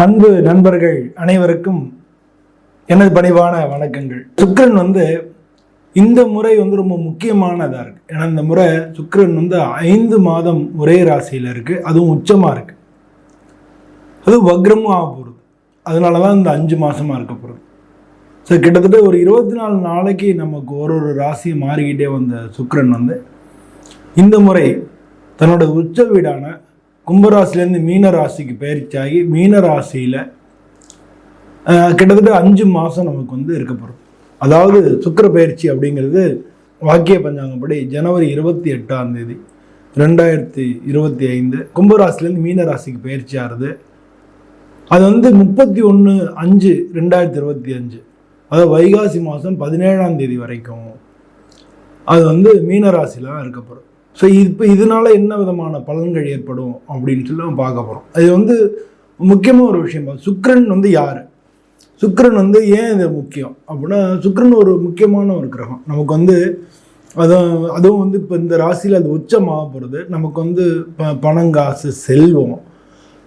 அன்பு நண்பர்கள் அனைவருக்கும் எனது பணிவான வணக்கங்கள். சுக்கரன் வந்து இந்த முறை வந்து ரொம்ப முக்கியமானதாக இருக்குது ஏன்னா இந்த முறை சுக்கரன் வந்து ஐந்து மாதம் ஒரே ராசியில் இருக்குது அதுவும் உச்சமாக இருக்குது அது வக்ரமும் ஆக போகிறது அதனால தான் இந்த அஞ்சு மாதமாக இருக்க போகிறது ஸோ கிட்டத்தட்ட ஒரு இருபத்தி நாலு நாளைக்கு நமக்கு ஒரு ஒரு ராசி மாறிக்கிட்டே வந்த சுக்கரன் வந்து இந்த முறை தன்னோட உச்ச வீடான கும்பராசிலேருந்து மீன ராசிக்கு பயிற்சியாகி மீன ராசியில் கிட்டத்தட்ட அஞ்சு மாதம் நமக்கு வந்து இருக்க போகிறோம் அதாவது சுக்கிர பயிற்சி அப்படிங்கிறது வாக்கிய பஞ்சாங்கப்படி ஜனவரி இருபத்தி எட்டாம் தேதி ரெண்டாயிரத்தி இருபத்தி ஐந்து கும்பராசிலேருந்து மீன ராசிக்கு பயிற்சி ஆறுது. அது வந்து முப்பத்தி ஒன்று அஞ்சு ரெண்டாயிரத்தி இருபத்தி அஞ்சு. அதாவது வைகாசி மாதம் பதினேழாம் தேதி வரைக்கும் அது வந்து மீன இருக்கப்படும் ஸோ இப்போ இதனால என்ன விதமான பலன்கள் ஏற்படும் அப்படின்னு சொல்லி நம்ம பார்க்க போகிறோம் அது வந்து முக்கியமாக ஒரு விஷயம். பா- வந்து யார்? சுக்ரன் வந்து ஏன் இது முக்கியம்? அப்படின்னா சுக்ரன் ஒரு முக்கியமான ஒரு கிரகம். நமக்கு வந்து அதுவும் அதுவும் வந்து இப்போ இந்த ராசியில் அது உச்சமாக போகிறது நமக்கு வந்து ப பணங்காசு செல்வம்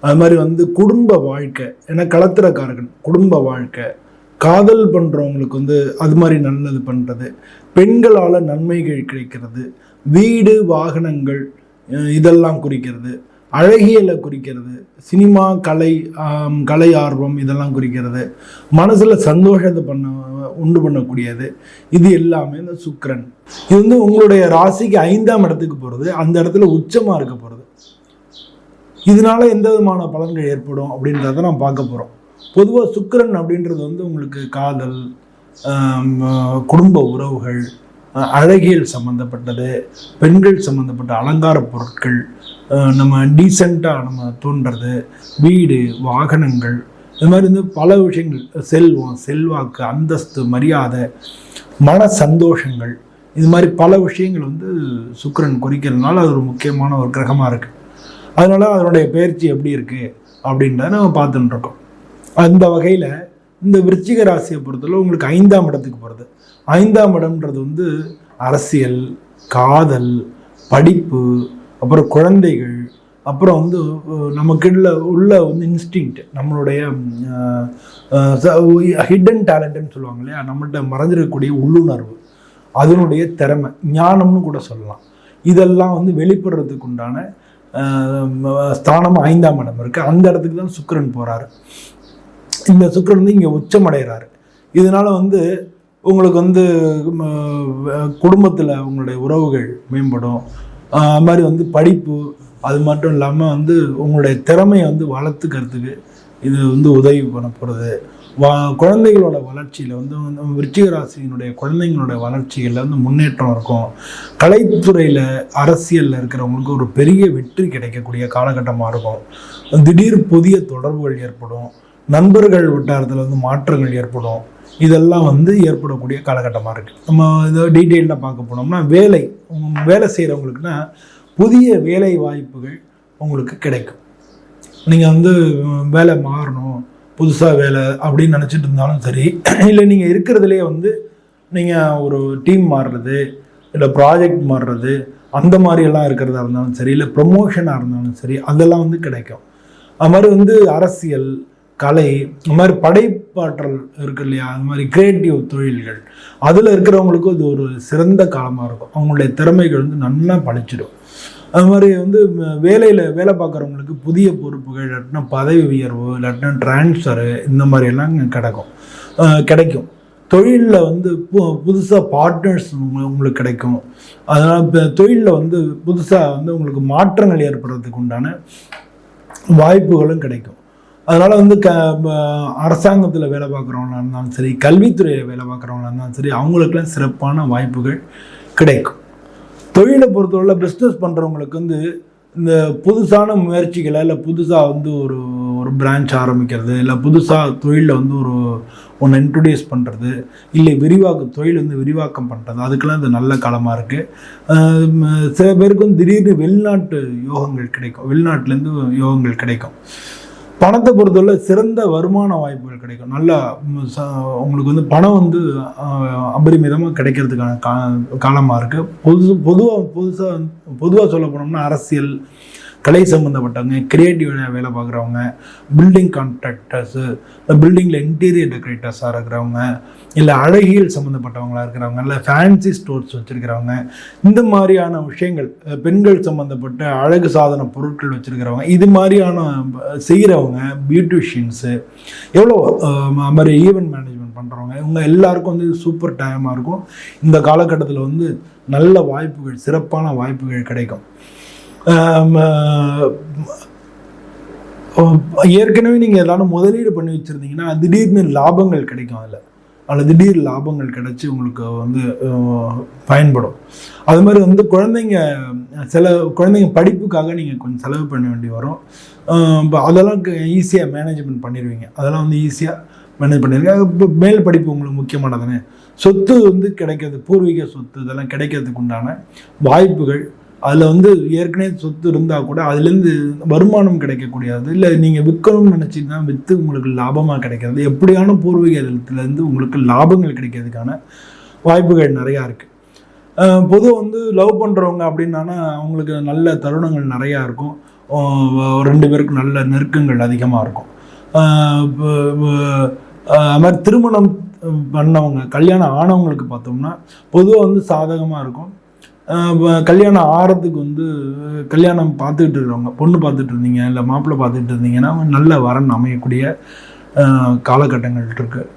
அது மாதிரி வந்து குடும்ப வாழ்க்கை. ஏன்னா களத்திரக்காரகன் குடும்ப வாழ்க்கை. காதல் பண்ணுறவங்களுக்கு வந்து அது மாதிரி நல்லது பண்ணுறது பெண்களால் நன்மைகள் கிடைக்கிறது. வீடு வாகனங்கள் இதெல்லாம் குறிக்கிறது. அழகியலை குறிக்கிறது. சினிமா கலை கலை ஆர்வம் இதெல்லாம் குறிக்கிறது. மனசில் சந்தோஷத்தை பண்ண உண்டு பண்ணக்கூடியது. இது எல்லாமே இந்த சுக்கரன். இது வந்து உங்களுடைய ராசிக்கு ஐந்தாம் இடத்துக்கு போகிறது அந்த இடத்துல உச்சமாக இருக்க போகிறது இதனால எந்த விதமான பலன்கள் ஏற்படும் அப்படின்றத நாம் பார்க்க போகிறோம் பொதுவாக சுக்கரன் அப்படின்றது வந்து உங்களுக்கு காதல் குடும்ப உறவுகள் அழகியல் சம்மந்தப்பட்டது பெண்கள் சம்மந்தப்பட்ட அலங்கார பொருட்கள் நம்ம டீசெண்டாக நம்ம தோன்றது வீடு வாகனங்கள் இது மாதிரி வந்து பல விஷயங்கள். செல்வம் செல்வாக்கு அந்தஸ்து மரியாதை மன சந்தோஷங்கள் இது மாதிரி பல விஷயங்கள் வந்து சுக்கிரன் குறிக்கிறதுனால அது ஒரு முக்கியமான ஒரு கிரகமாக இருக்குது அதனால் அதனுடைய பயிற்சி எப்படி இருக்குது அப்படின்றத நம்ம பார்த்துட்டுருக்கோம் அந்த வகையில் இந்த விருச்சிக ராசியை பொறுத்தளவு உங்களுக்கு ஐந்தாம் இடத்துக்கு போகிறது ஐந்தாம் இடம்ன்றது வந்து அரசியல் காதல் படிப்பு அப்புறம் குழந்தைகள் அப்புறம் வந்து நமக்குள்ள உள்ள வந்து இன்ஸ்டிங்க்ட் நம்மளுடைய ஹிடன் டேலண்ட்னு சொல்லுவாங்க இல்லையா? நம்மள்ட்ட மறைஞ்சிருக்கக்கூடிய உள்ளுணர்வு அதனுடைய திறமை ஞானம்னு கூட சொல்லலாம். இதெல்லாம் வந்து வெளிப்படுறதுக்கு உண்டான ஸ்தானம் ஐந்தாம் இடம் இருக்குது அந்த இடத்துக்கு தான் சுக்கரன் போகிறாரு இந்த சுக்கிரன் வந்து இங்கே உச்சமடைகிறாரு. இதனால் வந்து உங்களுக்கு வந்து குடும்பத்தில் உங்களுடைய உறவுகள் மேம்படும். அது மாதிரி வந்து படிப்பு அது மட்டும் இல்லாமல் வந்து உங்களுடைய திறமையை வந்து வளர்த்துக்கிறதுக்கு இது வந்து உதவி பண்ண போகிறது வா குழந்தைகளோட வளர்ச்சியில் வந்து நம்ம விருச்சிக ராசியினுடைய குழந்தைங்களோட வளர்ச்சிகளில் வந்து முன்னேற்றம் இருக்கும். கலைத்துறையில் அரசியலில் இருக்கிறவங்களுக்கு ஒரு பெரிய வெற்றி கிடைக்கக்கூடிய காலகட்டமாக இருக்கும். திடீர் புதிய தொடர்புகள் ஏற்படும். நண்பர்கள் வட்டாரத்தில் வந்து மாற்றங்கள் ஏற்படும். இதெல்லாம் வந்து ஏற்படக்கூடிய காலகட்டமாக இருக்குது நம்ம இதை டீட்டெயிலில் பார்க்க போனோம்னா வேலை வேலை செய்கிறவங்களுக்குன்னா புதிய வேலை வாய்ப்புகள் உங்களுக்கு கிடைக்கும். நீங்கள் வந்து வேலை மாறணும் புதுசாக வேலை அப்படின்னு நினச்சிட்டு இருந்தாலும் சரி இல்லை நீங்கள் இருக்கிறதுலே வந்து நீங்கள் ஒரு டீம் மாறுறது இல்லை ப்ராஜெக்ட் மாறுறது அந்த மாதிரியெல்லாம் இருக்கிறதா இருந்தாலும் சரி இல்லை ப்ரொமோஷனாக இருந்தாலும் சரி அதெல்லாம் வந்து கிடைக்கும். அது மாதிரி வந்து அரசியல் கலை இந்த மாதிரி படைப்பாற்றல் இருக்கு இல்லையா? அது மாதிரி கிரியேட்டிவ் தொழில்கள். அதில் இருக்கிறவங்களுக்கு இது ஒரு சிறந்த காலமாக இருக்கும். அவங்களுடைய திறமைகள் வந்து நல்லா பழிச்சிடும். அது மாதிரி வந்து வேலையில் வேலை பார்க்குறவங்களுக்கு புதிய பொறுப்புகள் இல்லாட்டினா பதவி உயர்வு இல்லாட்டினா டிரான்ஸ்ஃபரு இந்த மாதிரியெல்லாம் கிடைக்கும். கிடைக்கும். தொழிலில் வந்து பு புதுசாக பார்ட்னர்ஸ் உங்களுக்கு கிடைக்கும். அதனால் இப்போ தொழிலில் வந்து புதுசாக வந்து உங்களுக்கு மாற்றங்கள் ஏற்படுறதுக்கு உண்டான வாய்ப்புகளும் கிடைக்கும். அதனால் வந்து க அரசாங்கத்தில் வேலை பார்க்குறவங்களா இருந்தாலும் சரி கல்வித்துறையில் வேலை பார்க்குறவங்களா இருந்தாலும் சரி அவங்களுக்கெல்லாம் சிறப்பான வாய்ப்புகள் கிடைக்கும். தொழிலை பொறுத்தவரை பிஸ்னஸ் பண்ணுறவங்களுக்கு வந்து இந்த புதுசான முயற்சிகளை இல்லை புதுசாக வந்து ஒரு ஒரு பிரான்ச் ஆரம்பிக்கிறது இல்லை புதுசாக தொழிலில் வந்து ஒரு ஒன்று இன்ட்ரடியூஸ் பண்ணுறது இல்லை விரிவாக்க தொழில் வந்து விரிவாக்கம் பண்ணுறது அதுக்கெல்லாம் இது நல்ல காலமாக இருக்குது சில பேருக்கு வந்து திடீர்னு வெளிநாட்டு யோகங்கள் கிடைக்கும் வெளிநாட்டிலேருந்து யோகங்கள் கிடைக்கும். பணத்தை பொறுத்தவரை சிறந்த வருமான வாய்ப்புகள் கிடைக்கும். நல்லா உங்களுக்கு வந்து பணம் வந்து அபரிமிதமாக கிடைக்கிறதுக்கான கா காலமாக இருக்குது பொது பொதுவாக புதுசாக பொதுவாக சொல்ல போனோம்னா அரசியல் கலை சம்மந்தப்பட்டவங்க கிரியேட்டிவ் வேலை பார்க்குறவங்க பில்டிங் கான்ட்ராக்டர்ஸு பில்டிங்கில் இன்டீரியர் டெக்கரேட்டர்ஸாக இருக்கிறவங்க இல்லை அழகியல் சம்மந்தப்பட்டவங்களா இருக்கிறவங்க இல்லை ஃபேன்சி ஸ்டோர்ஸ் வச்சுருக்கிறவங்க இந்த மாதிரியான விஷயங்கள் பெண்கள் சம்மந்தப்பட்ட அழகு சாதன பொருட்கள் வச்சுருக்கிறவங்க இது மாதிரியான செய்கிறவங்க பியூட்டிஷியன்ஸு எவ்வளோ அது மாதிரி ஈவெண்ட் மேனேஜ்மெண்ட் பண்ணுறவங்க இவங்க எல்லாருக்கும் வந்து சூப்பர் டைமாக இருக்கும். இந்த காலகட்டத்தில் வந்து நல்ல வாய்ப்புகள் சிறப்பான வாய்ப்புகள் கிடைக்கும். ஏற்கனவே நீங்கள் எல்லாரும் முதலீடு பண்ணி வச்சுருந்தீங்கன்னா திடீர்னு லாபங்கள் கிடைக்கும் அதில். அதில் திடீர் லாபங்கள் கிடைச்சி உங்களுக்கு வந்து பயன்படும். அது மாதிரி வந்து குழந்தைங்க சில குழந்தைங்க படிப்புக்காக நீங்கள் கொஞ்சம் செலவு பண்ண வேண்டி வரும். இப்போ அதெல்லாம் ஈஸியாக மேனேஜ்மெண்ட் பண்ணிடுவீங்க. அதெல்லாம் வந்து ஈஸியாக மேனேஜ் பண்ணிடுங்க இப்போ மேல் படிப்பு உங்களுக்கு முக்கியமானதானே சொத்து வந்து கிடைக்கிறது பூர்வீக சொத்து இதெல்லாம் கிடைக்கிறதுக்கு உண்டான வாய்ப்புகள் அதில் வந்து ஏற்கனவே சொத்து இருந்தால் கூட அதுலேருந்து வருமானம் கிடைக்கக்கூடியது. இல்லை நீங்கள் விற்கணும்னு நினச்சிங்கன்னா விற்று உங்களுக்கு லாபமாக கிடைக்கிறது. எப்படியான பூர்வீகத்துலேருந்து உங்களுக்கு லாபங்கள் கிடைக்கிறதுக்கான வாய்ப்புகள் நிறையா இருக்குது பொதுவாக வந்து லவ் பண்ணுறவங்க அப்படின்னா அவங்களுக்கு நல்ல தருணங்கள் நிறையா இருக்கும். ரெண்டு பேருக்கும் நல்ல நெருக்கங்கள் அதிகமாக இருக்கும். அது மாதிரி திருமணம் பண்ணவங்க கல்யாணம் ஆனவங்களுக்கு பார்த்தோம்னா பொதுவாக வந்து சாதகமாக இருக்கும். கல்யாணம் ஆறதுக்கு வந்து கல்யாணம் பார்த்துக்கிட்டு இருக்கிறவங்க பொண்ணு பார்த்துட்டு இருந்தீங்க இல்லை மாப்பிள்ளை பார்த்துட்டு இருந்தீங்கன்னா நல்ல வரன் அமையக்கூடிய காலகட்டங்கள் இருக்குது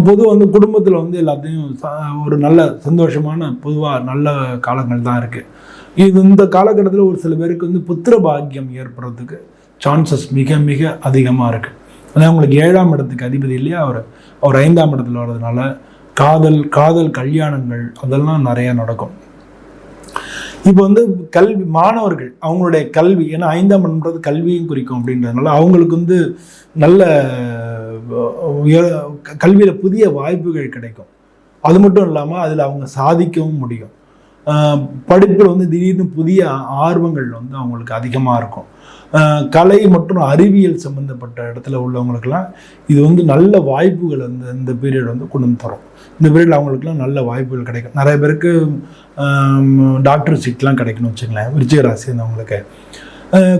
பொதுவாக வந்து குடும்பத்தில் வந்து எல்லாத்தையும் ச- ஒரு நல்ல சந்தோஷமான பொதுவாக நல்ல காலங்கள் தான் இருக்குது இது இந்த காலகட்டத்தில் ஒரு சில பேருக்கு வந்து புத்திர பாக்கியம் ஏற்படுறதுக்கு சான்சஸ் மிக மிக அதிகமாக இருக்குது அதான் உங்களுக்கு ஏழாம் இடத்துக்கு அதிபதி இல்லையா அவர் அவர் ஐந்தாம் இடத்துல வர்றதுனால காதல் காதல் கல்யாணங்கள் அதெல்லாம் நிறையா நடக்கும். இப்போ வந்து கல்வி மாணவர்கள் அவங்களுடைய கல்வி ஏன்னா ஐந்தாம் இடம்ன்றது கல்வியும் குறிக்கும் அப்படின்றதுனால அவங்களுக்கு வந்து நல்ல கல்வியில் புதிய வாய்ப்புகள் கிடைக்கும். அது மட்டும் இல்லாமல் அதில் அவங்க சாதிக்கவும் முடியும். படிப்பில் வந்து திடீர்னு புதிய ஆர்வங்கள் வந்து அவங்களுக்கு அதிகமாக இருக்கும். கலை மற்றும் அறிவியல் சம்மந்தப்பட்ட இடத்துல உள்ளவங்களுக்கெல்லாம் இது வந்து நல்ல வாய்ப்புகள் வந்து இந்த பீரியட் வந்து கொண்டு வந்து தரும். இந்த பீரியடில் அவங்களுக்குலாம் நல்ல வாய்ப்புகள் கிடைக்கும். நிறைய பேருக்கு டாக்டர் சீட்லாம் கிடைக்கணும்னு வச்சுங்களேன் விருச்சிக ராசி இருந்தவங்களுக்கு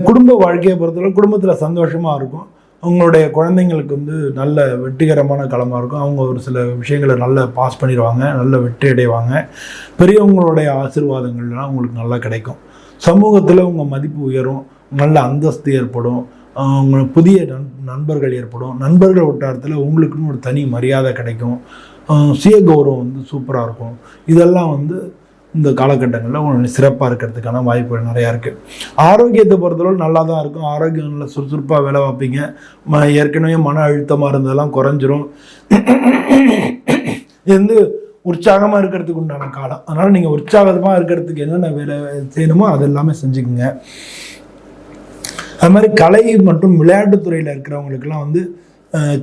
குடும்ப வாழ்க்கையை பொறுத்தவரை குடும்பத்தில் சந்தோஷமாக இருக்கும். அவங்களுடைய குழந்தைங்களுக்கு வந்து நல்ல வெற்றிகரமான களமாக இருக்கும். அவங்க ஒரு சில விஷயங்களை நல்லா பாஸ் பண்ணிடுவாங்க நல்ல வெற்றி அடைவாங்க. பெரியவங்களுடைய ஆசீர்வாதங்கள்லாம் உங்களுக்கு நல்லா கிடைக்கும். சமூகத்தில் உங்கள் மதிப்பு உயரும் நல்ல அந்தஸ்து ஏற்படும் அவங்க உங்களுக்கு புதிய நண் நண்பர்கள் ஏற்படும். நண்பர்கள் வட்டாரத்தில் உங்களுக்குன்னு ஒரு தனி மரியாதை கிடைக்கும். சுய கௌரவம் வந்து சூப்பராக இருக்கும். இதெல்லாம் வந்து இந்த காலகட்டங்களில் ஒன்று சிறப்பாக இருக்கிறதுக்கான வாய்ப்புகள் நிறையா இருக்குது ஆரோக்கியத்தை பொறுத்தளவு நல்லா தான் இருக்கும். ஆரோக்கியம் நல்லா சுறுசுறுப்பாக வேலை பார்ப்பீங்க. ம ஏற்கனவே மன அழுத்தமாக இருந்ததெல்லாம் குறைஞ்சிரும். இது வந்து உற்சாகமாக இருக்கிறதுக்கு உண்டான காலம். அதனால் நீங்கள் உற்சாகமாக இருக்கிறதுக்கு என்னென்ன வேலை செய்யணுமோ அது எல்லாமே செஞ்சுக்குங்க. அது மாதிரி கலை மற்றும் விளையாட்டு துறையில் இருக்கிறவங்களுக்கெல்லாம் வந்து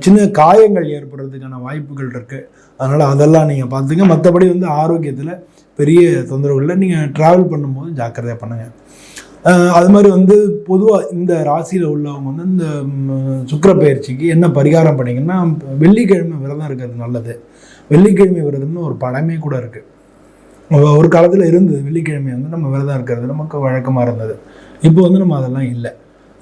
சின்ன காயங்கள் ஏற்படுறதுக்கான வாய்ப்புகள் இருக்குது அதனால் அதெல்லாம் நீங்கள் பார்த்துங்க. மற்றபடி வந்து ஆரோக்கியத்தில் பெரிய தொந்தரவு இல்லை நீங்கள் ட்ராவல் பண்ணும்போது ஜாக்கிரதையாக பண்ணுங்கள் அது மாதிரி வந்து பொதுவாக இந்த ராசியில் உள்ளவங்க வந்து இந்த சுக்கர சுக்கிர பயிற்சிக்கு என்ன பரிகாரம் பண்ணிங்கன்னா வெள்ளிக்கிழமை விரதம் இருக்கிறது நல்லது. வெள்ளிக்கிழமை விரதம்னு ஒரு படமே கூட இருக்குது ஒரு காலத்தில் இருந்தது. வெள்ளிக்கிழமை வந்து நம்ம விரதம் இருக்கிறது நமக்கு வழக்கமாக இருந்தது. இப்போ வந்து நம்ம அதெல்லாம் இல்லை.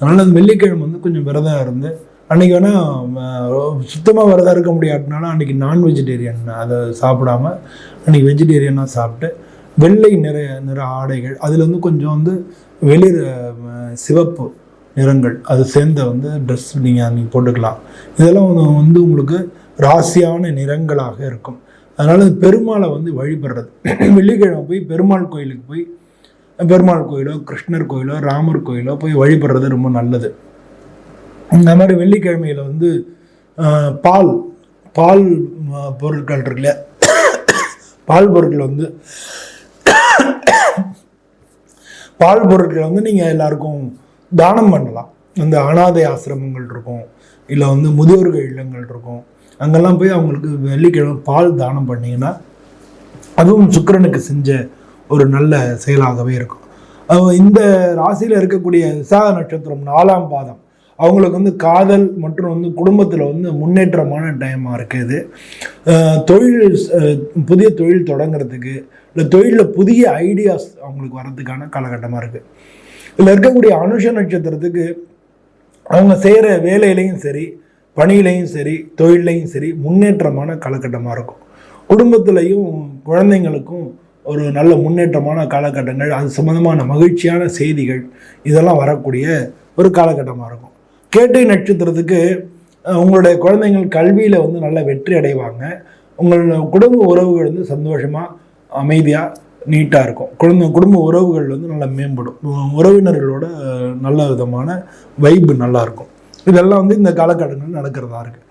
அதனால் அந்த வெள்ளிக்கிழமை வந்து கொஞ்சம் விரதம் இருந்து அன்றைக்கி வேணால் சுத்தமாக விரதம் இருக்க முடியாட்டினாலும் அன்றைக்கி நான் வெஜிடேரியன் அதை சாப்பிடாம அன்றைக்கி வெஜிடேரியனாக சாப்பிட்டு வெள்ளை நிற நிற ஆடைகள் அதில் வந்து கொஞ்சம் வந்து வெளிர் சிவப்பு நிறங்கள் அது சேர்ந்த வந்து ட்ரெஸ் நீங்கள் நீங்கள் போட்டுக்கலாம். இதெல்லாம் வந்து- உங்களுக்கு ராசியான நிறங்களாக இருக்கும். அதனால் பெருமாளை வந்து வழிபடுறது. வெள்ளிக்கிழமை போய் பெருமாள் கோயிலுக்கு போய் பெருமாள் கோயிலோ கிருஷ்ணர் கோயிலோ ராமர் கோயிலோ போய் வழிபடுறது ரொம்ப நல்லது. இந்த மாதிரி வெள்ளிக்கிழமையில் வந்து பால் பால் பொருட்கள் இருக்குல்ல பால் பொருட்கள் வந்து பால் பொருட்கள் வந்து நீங்கள் எல்லாருக்கும் தானம் பண்ணலாம். இந்த அனாதை ஆசிரமங்கள் இருக்கும் இல்லை வந்து முதியோர்கள் இல்லங்கள் இருக்கும். அங்கெல்லாம் போய் அவங்களுக்கு வெள்ளிக்கிழமை பால் தானம் பண்ணீங்கன்னா அதுவும் சுக்கரனுக்கு செஞ்ச ஒரு நல்ல செயலாகவே இருக்கும். இந்த ராசியில் இருக்கக்கூடிய விசாக நட்சத்திரம் நாலாம் பாதம். அவங்களுக்கு வந்து காதல் மற்றும் வந்து குடும்பத்தில் வந்து முன்னேற்றமான டைமாக இருக்குது தொழில் புதிய தொழில் தொடங்குறதுக்கு இல்லை தொழிலில் புதிய ஐடியாஸ் அவங்களுக்கு வர்றதுக்கான காலகட்டமாக இருக்குது இதில் இருக்கக்கூடிய அனுஷ நட்சத்திரத்துக்கு அவங்க செய்கிற வேலையிலையும் சரி பணியிலையும் சரி தொழிலையும் சரி முன்னேற்றமான காலகட்டமாக இருக்கும். குடும்பத்திலையும் குழந்தைங்களுக்கும் ஒரு நல்ல முன்னேற்றமான காலகட்டங்கள் அது சம்மந்தமான மகிழ்ச்சியான செய்திகள் இதெல்லாம் வரக்கூடிய ஒரு காலகட்டமாக இருக்கும். கேட்டை நட்சத்திரத்துக்கு உங்களுடைய குழந்தைங்கள் கல்வியில் வந்து நல்ல வெற்றி அடைவாங்க. உங்கள் குடும்ப உறவுகள் வந்து சந்தோஷமாக அமைதியாக நீட்டாக இருக்கும். குழந்தை குடும்ப உறவுகள் வந்து நல்லா மேம்படும். உறவினர்களோட நல்ல விதமான வைப்பு நல்லாயிருக்கும் இதெல்லாம் வந்து இந்த காலகட்டங்களில் நடக்கிறதா இருக்குது